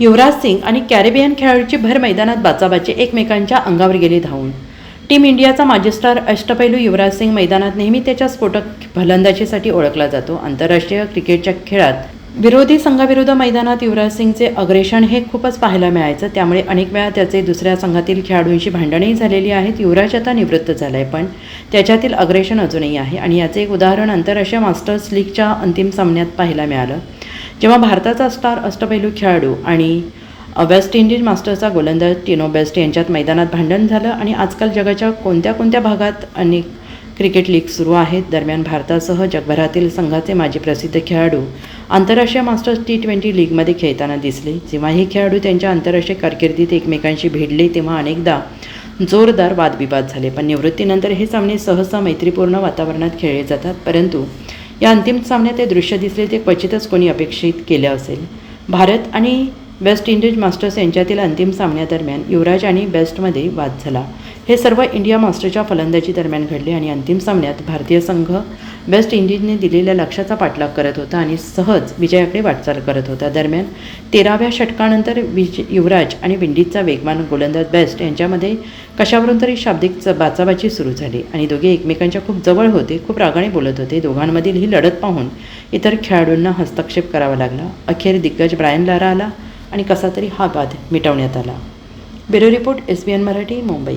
युवराज सिंग आणि कॅरेबियन खेळाडूची भर मैदानात बाचाबाची एकमेकांच्या अंगावर गेली धावून. टीम इंडियाचा माजी स्टार अष्टपैलू युवराज सिंग मैदानात नेहमी त्याच्या स्फोटक फलंदाजीसाठी ओळखला जातो. आंतरराष्ट्रीय क्रिकेटच्या खेळात विरोधी संघाविरुद्ध मैदानात युवराज सिंगचे अग्रेशन हे खूपच पाहायला मिळायचं. त्यामुळे अनेक वेळा त्याचे दुसऱ्या संघातील खेळाडूंशी भांडणही झालेली आहेत. युवराज आता निवृत्त झाला आहे पण त्याच्यातील अग्रेशन अजूनही आहे. आणि याचे एक उदाहरण आंतरराष्ट्रीय मास्टर्स लीगच्या अंतिम सामन्यात पाहायला मिळालं. जेव्हा भारताचा स्टार अष्टपैलू खेळाडू आणि वेस्ट इंडिज मास्टर्सचा गोलंदाज टिनो बेस्ट यांच्यात मैदानात भांडण झालं आणि आजकाल जगाच्या कोणत्या कोणत्या भागात अनेक क्रिकेट लीग सुरू आहेत दरम्यान भारतासह जगभरातील संघाचे माजी प्रसिद्ध खेळाडू आंतरराष्ट्रीय मास्टर्स टी ट्वेंटी लीगमध्ये खेळताना दिसले. जेव्हा हे खेळाडू त्यांच्या आंतरराष्ट्रीय कारकिर्दीत एकमेकांशी भिडले तेव्हा अनेकदा जोरदार वादविवाद झाले. पण निवृत्तीनंतर हे सामने सहसा मैत्रीपूर्ण वातावरणात खेळले जातात. परंतु या अंतिम सामन्यात ते दृश्य दिसले ते क्वचितच कोणी अपेक्षित केलं असेल. भारत आणि वेस्ट इंडिज मास्टर्स यांच्यातील अंतिम सामन्यादरम्यान युवराज आणि बेस्टमध्ये वाद झाला. हे सर्व इंडिया मास्टरच्या फलंदाजी दरम्यान घडले आणि अंतिम सामन्यात भारतीय संघ वेस्ट इंडिजने दिलेल्या लक्ष्याचा पाठलाग करत होता आणि सहज विजयाकडे वाटचाल करत होता. दरम्यान तेराव्या षटकानंतर विज युवराज आणि विंडीजचा वेगवान गोलंदाज बेस्ट यांच्यामध्ये कशावरून तरी शाब्दिक च- बाचाबाची सुरू झाली आणि दोघे एकमेकांच्या खूप जवळ होते खूप रागाने बोलत होते. दोघांमधील ही लढत पाहून इतर खेळाडूंना हस्तक्षेप करावा लागला. अखेर दिग्गज ब्रायन लारा आला आणि कसा तरी हा वाद मिटवण्यात आला. Bureau report S B N Marathi Mumbai.